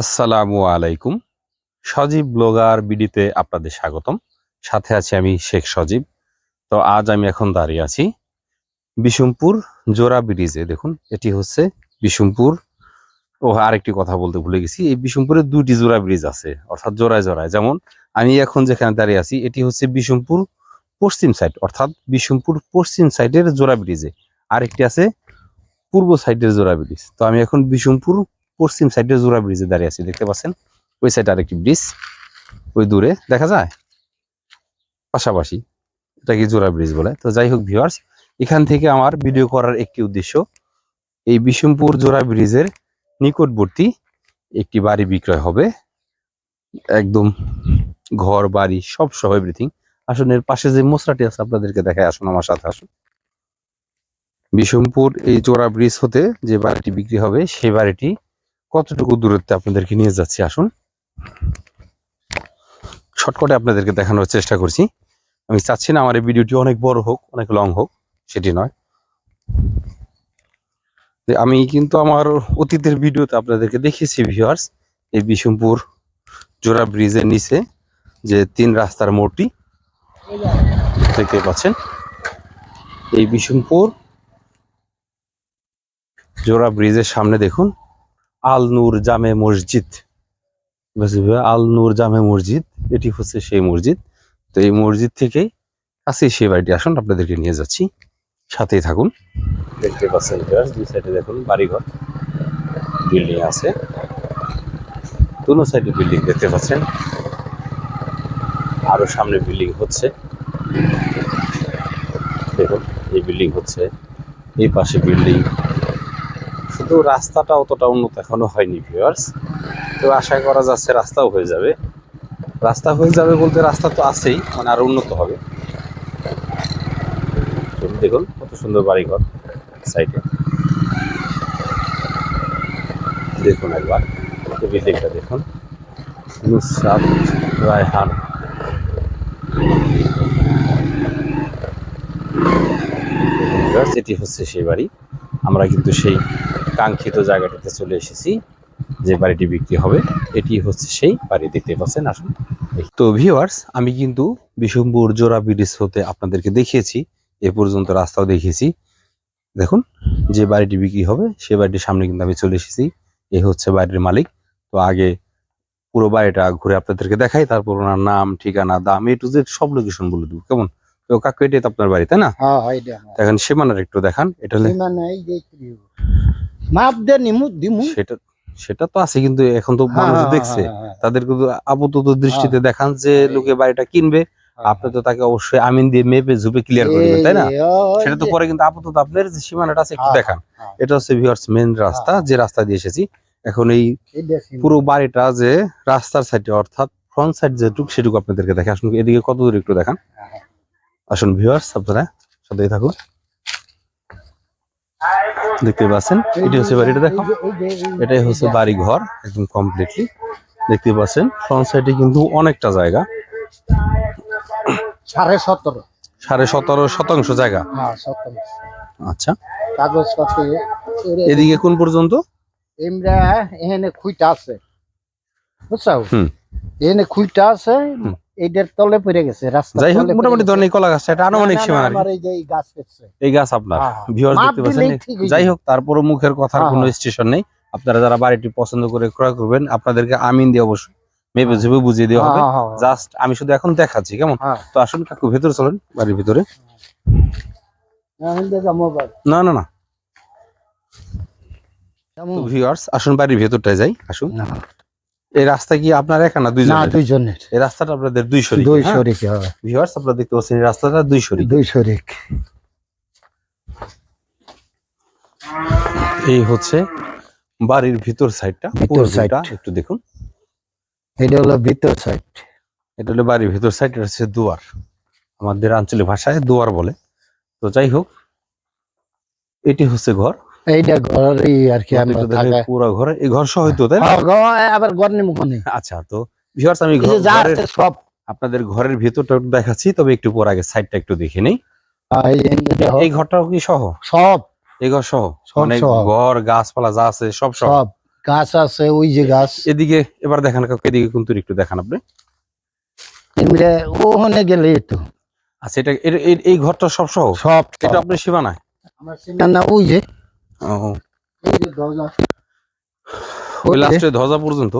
আসসালামু আলাইকুম। সজীব ব্লগার বিডিতে আপনাদের স্বাগতম। সাথে আছি আমি শেখ সজীব। তো আজ আমি এখন দাঁড়িয়ে আছি বিশুমপুর জোড়া ব্রিজে। দেখুন, এটি হচ্ছে বিশুমপুর। ও, আরেকটি কথা বলতে ভুলে গেছি। এই বিশুমপুরে দুটি জোড়া ব্রিজ আছে, অর্থাৎ জোড়ায় জোড়ায়। যেমন, আমি এখন যেখানে দাঁড়িয়ে আছি, এটি হচ্ছে বিশুমপুর পশ্চিম সাইড, অর্থাৎ বিশুমপুর পশ্চিম সাইডের জোড়া ব্রিজে। আরেকটি আছে পূর্ব সাইডের জোড়া ব্রিজ। তো আমি এখন বিশুমপুর পশ্চিম সাইডে জোড়া ব্রিজে দাঁড়িয়ে আছি, দেখতে পাচ্ছেন? ওই সাইডে আরেকটি ব্রিজ ওই দূরে, দেখা যায়? পাশাপাশি এটাকে জোড়া ব্রিজ বলে? তো যাই হোক ভিউয়ার্স এখান থেকে আমার ভিডিও করার একটি উদ্দেশ্য, এই বিশমপুর জোড়া ব্রিজের নিকটবর্তী একটি বাড়ি বিক্রয় হবে। একদম ঘর, বাড়ি, সব সহ এভরিথিং আসুন, এর পাশে যে মোসরাটি আছে আপনাদেরকে দেখায় আসুন আমার সাথে আসুন। বিশমপুর এই জোড়া ব্রিজ হতে যে বাড়িটি বিক্রি হবে, সেই বাড়িটি কতটুকু দূরত্বে আপনাদেরকে নিয়ে যাচ্ছি? আসুন। শর্টকাটে আপনাদেরকে দেখানোর চেষ্টা করছি। আমি চাচ্ছি না আমার এই ভিডিওটি অনেক বড় হোক, অনেক লং হোক, সেটি নয়। আমি কিন্তু আমার অতীতের ভিডিওতে আপনাদেরকে দেখিয়েছি ভিউয়ার্স এই বিশমপুর জোড়া ব্রিজের নিচে যে তিন রাস্তার মোড়টি, দেখতে পাচ্ছেন। এই বিশমপুর জোড়া ব্রিজের সামনে দেখুন আল নূর জামে মসজিদ? আল নূর জামে মসজিদ, এটি হচ্ছে সেই মসজিদ। তো এই মসজিদ থেকে কাছে সেই বাড়িটি। আসুন, আপনাদেরকে নিয়ে যাচ্ছি। সাথেই থাকুন। দেখতে পাচ্ছেন দুই সাইডে দেখুন, বাড়িঘর। বিল্ডিং আছে। দুনো সাইডে বিল্ডিং দেখতে পাচ্ছেন। আরও সামনে বিল্ডিং হচ্ছে। দেখুন, এই বিল্ডিং হচ্ছে। এই পাশে বিল্ডিং। শুধু রাস্তাটা অতটা উন্নত এখনও হয়নি ভিউয়ার্স তো আশা করা যাচ্ছে রাস্তাও হয়ে যাবে। রাস্তা হয়ে যাবে বলতে রাস্তা তো আছেই মানে আরও উন্নত হবে। দেখুন কত সুন্দর বাড়িঘর সাইডে। দেখুন একবার বিল্ডিংটা দেখুন। নুসরাত রায়হান। এটি হচ্ছে সেই বাড়ি। আমরা কিন্তু সেই কাঙ্ক্ষিত জায়গাটিতে চলে এসেছি যে বাড়িটি বিক্রি হবে এটি হচ্ছে সেই বাড়ি দেখতে পাচ্ছেন আসুন তো ভিউয়ার্স আমি কিন্তু বিশম্বুর জোড়া ব্রিজ হতে আপনাদেরকে দেখিয়েছি এ পর্যন্ত রাস্তাও দেখিয়েছি। দেখুন যে বাড়িটি বিক্রি হবে সে বাড়িটির সামনে কিন্তু আমি চলে এসেছি এ হচ্ছে বাড়ির মালিক। তো আগে পুরো বাড়িটা ঘুরে আপনাদেরকে দেখাই তারপর ওনার নাম ঠিকানা দাম এ টু জেড সব লোকেশন বলে দেবো কেমন? তো কাকু এটাই তো আপনার বাড়ি তাই না? হ্যাঁ দেখেন সীমানার একটু দেখান এটা হলে মাপ নিমু দিমু। সেটা সেটা তো আছে কিন্তু এখন তো হ্যাঁ, মানুষ হ্যাঁ, দেখছে। হ্যাঁ, হ্যাঁ, তাদের কিন্তু আপাতত দৃষ্টিতে দেখান যে লোকে বাড়িটা কিনবে হ্যাঁ, আপনি তো তাকে অবশ্যই আমিন দিয়ে মেপে ঝুপে ক্লিয়ার করে দেবেন তাই না? সেটা তো পরে কিন্তু আপাতত আপনার যে সীমানাটা আছে একটু হ্যাঁ, দেখান। হ্যাঁ। এটা হচ্ছে ভিউয়ার্স মেন রাস্তা যে রাস্তা দিয়ে এসেছি। এখন এই পুরো বাড়িটা যে রাস্তার সাইডে অর্থাৎ ফ্রন্ট সাইড যেটুক সেটুকু আপনাদেরকে দেখে আসুন এদিকে কত দূর একটু দেখান। হ্যাঁ। আসুন ভিউয়ার্স আপনারা সাথেই থাকুন। দেখতে পাচ্ছেন? এটি হচ্ছে বাড়িটা দেখো। এটাই হচ্ছে বাড়ি ঘর একদম কমপ্লিটলি দেখতে পাচ্ছেন? ফ্রন্ট সাইডে কিন্তু অনেকটা জায়গা। সাড়ে সতেরো। সাড়ে সতেরো শতাংশ জায়গা। হ্যাঁ আচ্ছা। এদিকে কোন পর্যন্ত? এমরা এখানে খুইটা আছে। বুঝছ। এখানে খুইটা আছে। এইটার তলে পড়ে গেছে রাস্তা যাই হোক মোটামুটি ধরেন এই কলা গাছটা এটা আনুমানিক সীমানা আর এই যে এই গাছ পেছে এই গাছ আপনার। হ্যাঁ, হ্যাঁ। ভিউয়ার্স দেখতে পাচ্ছেন হয়ে যাই হোক তারপরও মুখের কথার হ্যাঁ, কোনো হ্যাঁ। স্টেশন নেই। আপনারা যারা বাড়িটি পছন্দ করে ক্রয় করবেন আপনাদেরকে আমিন দিয়ে অবশ্যই মেপে ঝুপে বুঝিয়ে দেওয়া হবে। হ্যাঁ, হ্যাঁ, হ্যাঁ। জাস্ট আমি শুধু এখন দেখাচ্ছি কেমন? হ্যাঁ। তো আসুন কাকু ভেতরে চলেন বাড়ির ভিতরে। না না না? ভিউয়ার্স আসুন বাড়ির ভেতরটায় যাই আসুন। না। এই রাস্তা কি আপনার একা না না দুইজনের। এই রাস্তাটা আপনাদের দুই শরীক দুই শরিক হ্যাঁ। ভিউয়ার্স আপনারা দেখতে পাচ্ছেন এই রাস্তাটা দুই শরীক। দুই শরিক। এই হচ্ছে বাড়ির ভিতর সাইডটা পুরো। সাইডটা একটু দেখুন। এটা হলো ভিতর সাইড। এটা হলো বাড়ির ভিতর সাইড এটা হচ্ছে দুয়ার। আমাদের আঞ্চলিক ভাষায় দুয়ার বলে। তো যাই হোক এটি হচ্ছে ঘর। এইটা ঘরই আর কি আমরা পুরো ঘর এই ঘর সহ হইতো তাই? হ্যাঁ, ঘর- আবার ঘর কোনে? আচ্ছা তো ভিউয়ার্স আমি ঘর- ঘরের সব। আপনাদের ঘরের ভিতরটা দেখাচ্ছি তবে একটু পর আগে সাইডটা একটু দেখে নেই। এই ঘরটাও কি সহ? সব। এই ঘর সহ? মানে ঘর গাছপালা যা আছে সব সহ? সব। গাছ আছে ওই যে গাছ। এদিকে এবার দেখান কাকু এদিকে কিন্তু একটু দেখান আপনি। ওখানে গেলে তো। আচ্ছা এটা এই ঘরটা সব সহ? সব এটা আপনার সীমানায়? আমার সীমানা ওই যে। ও। এই যে দরজা। ওই ওই লাস্টে ধ্বজা পর্যন্ত?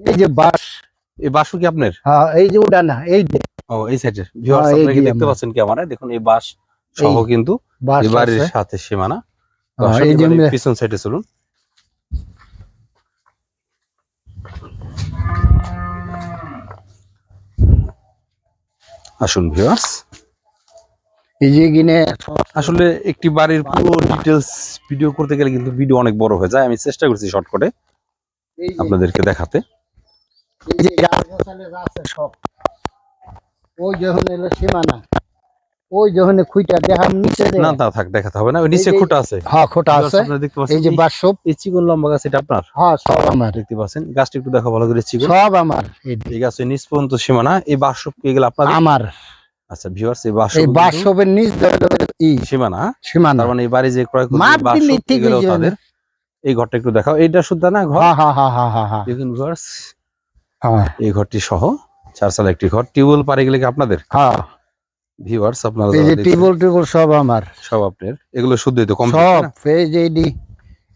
এই যে বাস এই বাসু কি আপনার? হ্যাঁ এই যে ওটা না এই যে। ও এই সাইডে ভিউয়ার্স হ্যাঁ, আপনারা কি দেখতে পাচ্ছেন কি আমার দেখুন এই বাস সহ কিন্তু বাড়ির সাথে সীমানা। হ্যাঁ, এই যে পিছন সাইডে চলুন। আসুন ভিউয়ার্স এই যে কিনে আসলে একটি বাড়ির পুরো ডিটেলস ভিডিও করতে গেলে কিন্তু ভিডিও অনেক বড় হয়ে যায়। আমি চেষ্টা করছি শর্টকাটে আপনাদেরকে দেখাতে। এই যে আছে সব। ওই যখন এলো সীমানা ওই যখন খুঁটা দেখাম নিচে না তা থাক দেখাতে হবে না। ওই নিচে খুঁটা আছে। হ্যাঁ খোটা আছে। আপনারা দেখতে এই যে এই- বাস সব এই চিকন লম্বা গাছ এটা আপনার? হ্যাঁ সব আমার। দেখতে পাচ্ছেন। গাছটা একটু দেখা ভালো করে চিকন। সব আমার। এই গাছের নিচ পর্যন্ত সীমানা এই বাসব এগুলো আপনাদের আমার। আচ্ছা ভিউয়ার্স এই বাসব এই বাস সবের নিচ ই সীমানা। সীমানা। মানে এই বাড়ি যে ক্রয় বাসব ঠিক এগুলো তাদের। এই ঘরটা একটু দেখাও। এইটা শুদ্ধ না ঘর? হ্যাঁ হ্যাঁ হ্যাঁ হ্যাঁ দেখুন ভিউয়ার্স হ্যাঁ। এই ঘরটি সহ চার চালা একটি ঘর। টিউবওয়েল পারে গেলে কি আপনাদের? হ্যাঁ ভিউয়ার্স আপনারা এই যে সব আমার। সব আপনার। এগুলো শুদ্ধই তো কম সব। এই যে এই যে-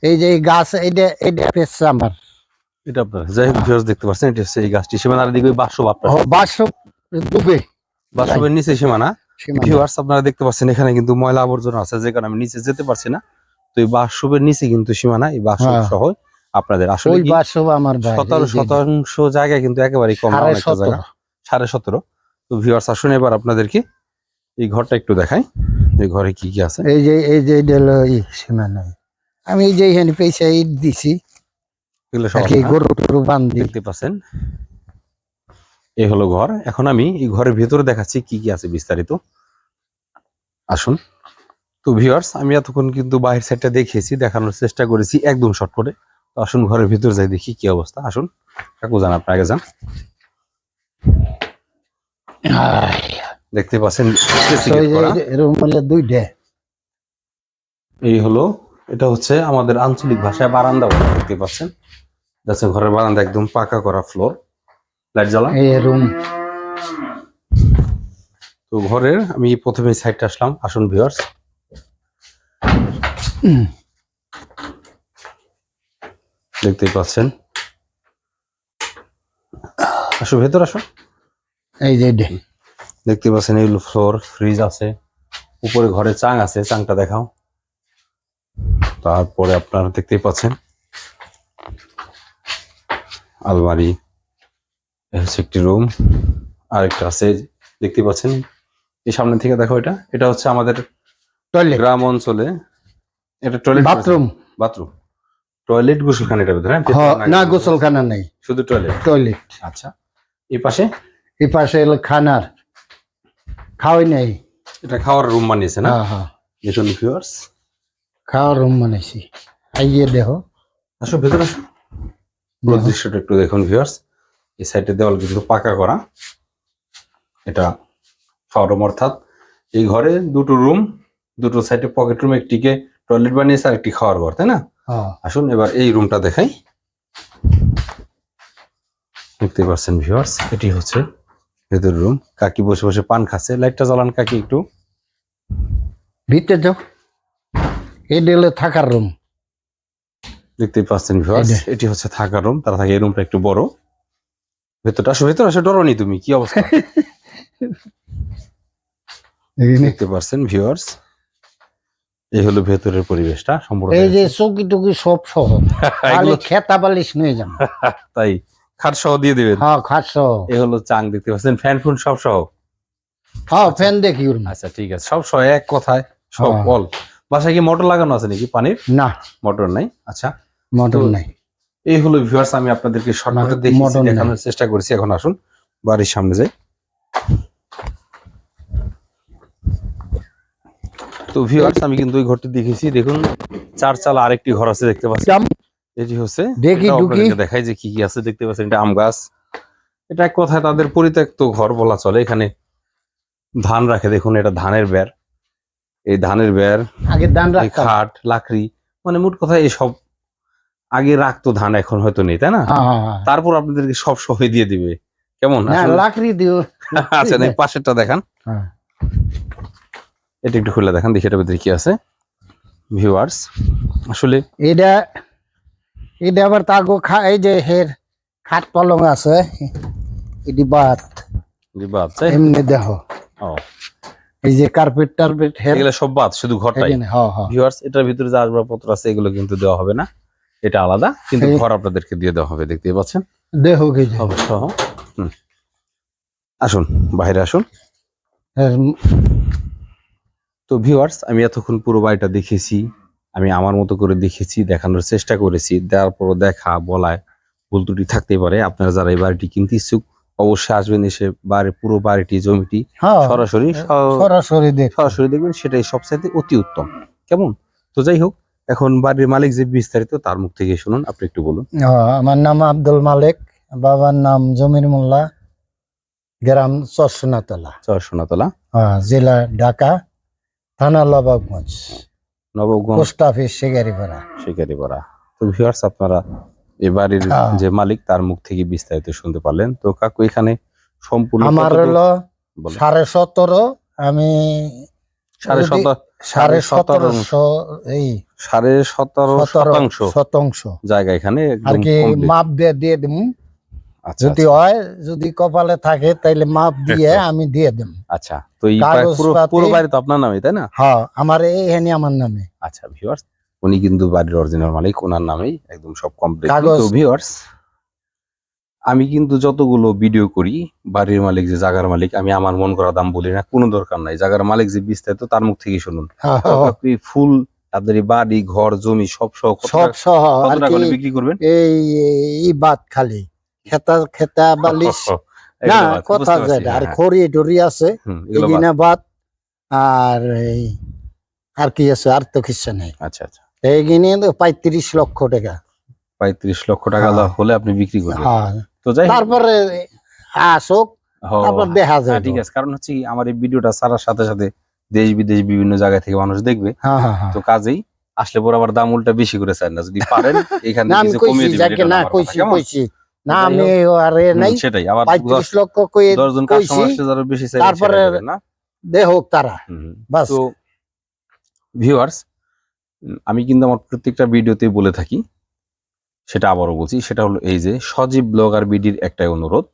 এই যে এই গাছ এইটা এইটা আমার। এটা আপনার যাই হোক ভিউয়ার্স দেখতে পাচ্ছেন এটা হচ্ছে এই গাছটি। সীমানার দিকে বাসব আপনার। ও, বাস ডুবে নিচে সীমানা। ভিউয়ার্স আপনারা দেখতে পাচ্ছেন এখানে কিন্তু ময়লা আবর্জনা আছে যে কারণে আমি নিচে যেতে পারছি না। তো এই বাসবের নিচে কিন্তু সীমানা এই বাসব হ্যাঁ। সহ আপনাদের আসলে ওই কি আমার ভাই সতেরো যে- শতাংশ জায়গা কিন্তু একেবারেই কম সাড়ে জায়গা। সাড়ে সতেরো। তো ভিউয়ার্স আসুন এবার আপনাদেরকে এই ঘরটা একটু দেখাই। এই ঘরে কি কি আছে? এই যে এই যে এটা সীমানা। আমি এই যে এখানে ইট দিছি। এগুলো সব গরু টরু বান্ধি দেখতে পাচ্ছেন। এই হলো ঘর। এখন আমি এই ঘরের ভেতরে দেখাচ্ছি কি কি আছে বিস্তারিত। আসুন। তো ভিউয়ার্স আমি এতক্ষণ কিন্তু বাইরের সাইডটা দেখিয়েছি, দেখানোর চেষ্টা করেছি একদম শর্ট করে। তো আসুন ঘরের ভিতর যাই, দেখি কি অবস্থা। আসুন, কাকু যান, আপনি আগে যান। দেখতে পাচ্ছেন এই হলো, এটা হচ্ছে আমাদের আঞ্চলিক ভাষায় বারান্দা দেখতে পাচ্ছেন। যাচ্ছে ঘরের বারান্দা একদম পাকা করা ফ্লোর লাইট জ্বালা? এই রুম তো ঘরের আমি প্রথমে সাইডটা আসলাম। আসুন ভিউয়ার্স দেখতেই পাচ্ছেন। আসো ভেতর আসো। এই যে দেখতে পাচ্ছেন এই ফ্লোর ফ্রিজ আছে। উপরে ঘরে চাং আছে চাংটা দেখাও। তারপরে আপনারা দেখতেই পাচ্ছেন। আলমারি। হচ্ছে একটি রুম আরেকটা আছে দেখতে পাচ্ছেন। এই সামনে থেকে দেখো এটা। এটা হচ্ছে আমাদের টয়লেট গ্রাম অঞ্চলে এটা টয়লেট বাথরুম বাথরুম টয়লেট গোসলখানা এটার ভিতরে হ্যাঁ? হ্যাঁ, না গোসলখানা নাই। শুধু টয়লেট টয়লেট আচ্ছা। এই পাশে? এই পাশে এলো খানার। খাওয়াই নাই। এটা খাওয়ার রুম বানিয়েছে না? হ্যাঁ হ্যাঁ। দেখুন ভিউয়ার্স খাওয়ার রুম বানাইছি আইয়ে দেখো। আসো ভেতরে আসো। দৃশ্যটা একটু দেখুন ভিউয়ার্স এই সাইডে দেওয়াল কিন্তু পাকা করা। এটা খাওয়ার রুম অর্থাৎ। এই ঘরে দুটো রুম দুটো সাইডে পকেট রুম একটিকে টয়লেট বানিয়েছে আর একটি খাওয়ার ঘর তাই না? হ্যাঁ। আসুন এবার এই রুমটা দেখাই। দেখতে পাচ্ছেন ভিউয়ার্স এটি হচ্ছে ভেতর রুম। কাকি বসে বসে পান খাচ্ছে। লাইটটা জ্বালান কাকি একটু। ভিতরে যাও। এটা হলো থাকার রুম। দেখতে পাচ্ছেন ভিউয়ার্স এটি হচ্ছে থাকার রুম। তারা থাকে এই রুমটা একটু বড়। ভেতরটা আসো ভেতর আসো ডরনি তুমি কি অবস্থা? দেখতে পাচ্ছেন ভিউয়ার্স এই হলো ভেতরের পরিবেশটা সম্পূর্ণ এই যে চৌকি টুকি সব সহ। এগুলো খেতা বালিশ নিয়ে যান। তাই খাট সহ দিয়ে দিবেন। হ্যাঁ খাট সহ। এই হলো চাং দেখতে পাচ্ছেন ফ্যান ফুন সব সহ। হ্যাঁ ফ্যান দেখি আচ্ছা ঠিক আছে সব সহ এক কথায় সব হ্যাঁ। অল। বাসায় কি মোটর লাগানো আছে নাকি পানির? না। মোটর নাই? আচ্ছা। মোটর নাই। এই হলো ভিউয়ার্স আমি আপনাদেরকে শর্টকাটে দেখিয়েছি দেখানোর চেষ্টা করেছি। এখন আসুন বাড়ির সামনে যাই। তো ভিউয়ার্স আমি কিন্তু ওই ঘরটি দেখেছি দেখুন চার চালা আরেকটি ঘর আছে দেখতে পাচ্ছেন? এটি হচ্ছে দেখাই যে কি কি আছে দেখতে পাচ্ছেন? এটা আম গাছ। এটা এক কথায় তাদের পরিত্যক্ত ঘর বলা চলে। এখানে ধান রাখে দেখুন এটা ধানের বের এই ধানের বের আগে ধান এই খাট লাকড়ি মানে মোট কথা এইসব আগে রাখতো ধান এখন হয়তো নেই তাই না? হ্যাঁ, হ্যাঁ, হ্যাঁ। তারপর আপনাদেরকে সব সহে দিয়ে দিবে। কেমন? লাকড়ি দিও। আচ্ছা এই পাশেরটা দেখান। এটা একটু খুলে দেখান দেখি এটার ভিতরে কি আছে। ভিউয়ার্স আসলে এটা এটা আবার তাগো খা এই যে হের খাট পালং আছে এটি বাত। আছে এমনি দেহ। ও। এই যে কার্পেট টার্পেট হের এগুলো সব বাত শুধু ঘরটাই? হ্যাঁ হ্যাঁ। ভিউয়ার্স এটার ভিতরে যে আসবাবপত্র আছে এগুলো কিন্তু দেওয়া হবে না। এটা আলাদা কিন্তু ঘর আপনাদেরকে দিয়ে দেওয়া হবে দেখতে পাচ্ছেন? দেহ কি অবশ্য আসুন বাইরে আসুন। তো ভিউয়ার্স আমি এতক্ষণ পুরো বাড়িটা দেখেছি আমি আমার মতো করে দেখেছি দেখানোর চেষ্টা করেছি দেওয়ার পর দেখা বলায় ভুল ত্রুটি থাকতেই পারে। আপনারা যারা এই বাড়িটি কিনতে ইচ্ছুক অবশ্যই আসবেন এসে বাড়ি পুরো বাড়িটি জমিটি হ্যাঁ সরাসরি সরাসরি সরাসরি দেখবেন সেটাই সবচাইতে অতি উত্তম। কেমন? তো যাই হোক এখন বাড়ির মালিক যে বিস্তারিত তার মুখ থেকে শুনুন আপনি একটু বলুন। আমার নাম আব্দুল মালিক বাবার নাম জমির মোল্লা গ্রাম চরসোনাতলা। চর সোনাতলা হ্যাঁ, জেলা ঢাকা থানা লবাবগঞ্জ নবগঞ্জ পোস্ট অফিস শিকারিপাড়া। শিকারিপাড়া। তো ভিউয়ার্স আপনারা এই বাড়ির হ্যাঁ। যে মালিক তার মুখ থেকে বিস্তারিত শুনতে পারলেন। তো কাকু এখানে সম্পূর্ণ আমার হলো সাড়ে সতেরো আমি সাড়ে সতেরো সাড়ে সতেরো সতেরোশো এই সাড়ে সতেরো শতাংশ শতাংশ। জায়গা এখানে আর কি মাপ দিয়ে দিয়ে আচ্ছা যদি হয় যদি কপালে থাকে তাইলে মাপ দিয়ে আমি দিয়ে আচ্ছা তো এই পুরো কাগজপাতি- বাড়ি তো আপনার নামে তাই না? হ্যাঁ আমার এই হেনি আমার নামে। আচ্ছা ভিউয়ার্স উনি কিন্তু বাড়ির অরিজিনাল মালিক ওনার নামেই একদম সব কমপ্লিট তো ভিউয়ার্স আমি কিন্তু যতগুলো ভিডিও করি বাড়ির মালিক যে জাগার মালিক আমি আমার মন করা দাম বলি না কোনো দরকার নাই। জাগার মালিক যে বিস্তারিত তার মুখ থেকে শুনুন। হ্যাঁ, আপনি ফুল আপনার এই বাড়ি ঘর জমি সব সহ সব সহ আর কি বিক্রি করবেন? এই বাদ খালি। খেতা খেতা বালিশ না কথা যেটা আর হ্যাঁ, খড়ি টড়ি আছে বাদ। আর এই আর কি আছে? আর তো কিছু নেই। আচ্ছা আচ্ছা। এইগিনে তো পঁয়ত্রিশ লক্ষ টাকা। পঁয়ত্রিশ লক্ষ টাকা হ্যাঁ। হলে আপনি বিক্রি করবেন। হ্যাঁ। তো যাই তারপরে আসুক তারপর দেখা হ্যাঁ, যায় ঠিক আছে। কারণ হচ্ছে আমার এই ভিডিওটা ছাড়ার সাথে সাথে দেশ বিদেশ বিভিন্ন জায়গা থেকে মানুষ দেখবে হ্যাঁ হ্যাঁ হ্যাঁ। তো কাজেই আসলে পর আবার দাম উল্টা বেশি করে চান না। যদি পারেন এখান কিছু কমিয়ে দিবেন না কইছি কইছি। না আমি আর নাই। সেটাই আবার পঁয়ত্রিশ লক্ষ কই দশজন কইছি। কাস্টমার আসলে যারা বেশি চাইবে তারপরে সেটা না? দে হোক তারা। বাস। তো ভিউয়ার্স আমি কিন্তু আমার প্রত্যেকটা ভিডিওতেই বলে থাকি সেটা আবারও বলছি সেটা হলো এই যে সজীব ব্লগার বিডির একটাই অনুরোধ।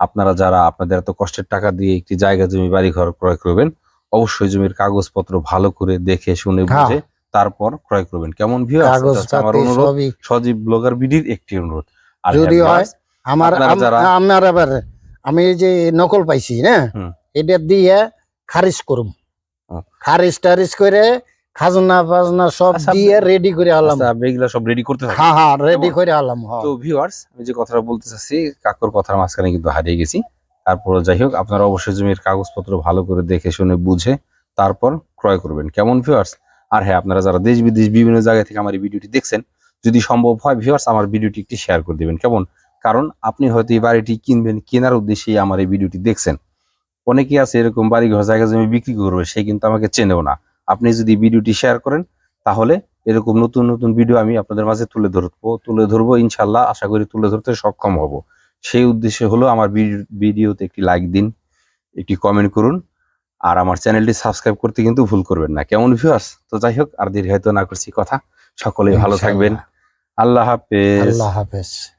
আপনারা যারা আপনাদের এত কষ্টের টাকা দিয়ে একটি জায়গা জমি বাড়ি ঘর ক্রয় করবেন অবশ্যই জমির কাগজপত্র ভালো করে দেখে শুনে হ্যাঁ। বুঝে তারপর ক্রয় করবেন। কেমন কাগজ আমার অনুরোধ। সজীব ব্লগার বিডির একটি অনুরোধ। আর যদি হ্যাঁ, হয়, আমার আপনারা আমার আবার আমি এই যে নকল পাইছি না? এটা দিয়ে খারিজ করুম। খারিজ টারিজ করে খাজনা ফাজনা সব আচ্ছা, দিয়ে রেডি করে আলাম। আচ্ছা, এগুলা সব রেডি করতে হ্যাঁ হ্যাঁ রেডি করে আলাম হ্যাঁ। তো ভিউয়ার্স আমি যে কথাটা বলতে চাচ্ছি কাকুর কথার মাঝখানে কিন্তু হারিয়ে গেছি। তারপর যাই হোক, আপনারা অবশ্যই জমির কাগজপত্র ভালো করে দেখে শুনে বুঝে তারপর ক্রয় করবেন। কেমন ভিউয়ার্স আর হ্যাঁ আপনারা যারা দেশ বিদেশ বিভিন্ন জায়গা থেকে আমার এই ভিডিওটি দেখছেন, যদি সম্ভব হয় ভিউয়ার্স আমার ভিডিওটি একটি শেয়ার করে দিবেন। কেমন? কারণ আপনি হয়তো এই বাড়িটি কিনবেন, কেনার উদ্দেশ্যেই আমার এই ভিডিওটি দেখছেন। অনেকেই আছে এরকম বাড়ি ঘর জায়গা জমি বিক্রি করবে, সে কিন্তু আমাকে চেনেও না। আপনি যদি ভিডিওটি শেয়ার করেন, তাহলে এরকম নতুন নতুন ভিডিও আমি আপনাদের মাঝে তুলে ধরবো তুলে ধরবো ইনশাল্লাহ আশা করি তুলে ধরতে সক্ষম হব। সেই উদ্দেশ্যে হলো আমার ভিডিও- ভিডিওতে একটি লাইক দিন একটি কমেন্ট করুন আর আমার চ্যানেলটি সাবস্ক্রাইব করতে কিন্তু ভুল করবেন না। কেমন ভিউয়ার্স তো যাই হোক আর দীর্ঘায়িত না করছি কথা। সকলেই ভালো থাকবেন। আল্লাহ হাফেজ। আল্লাহ হাফেজ।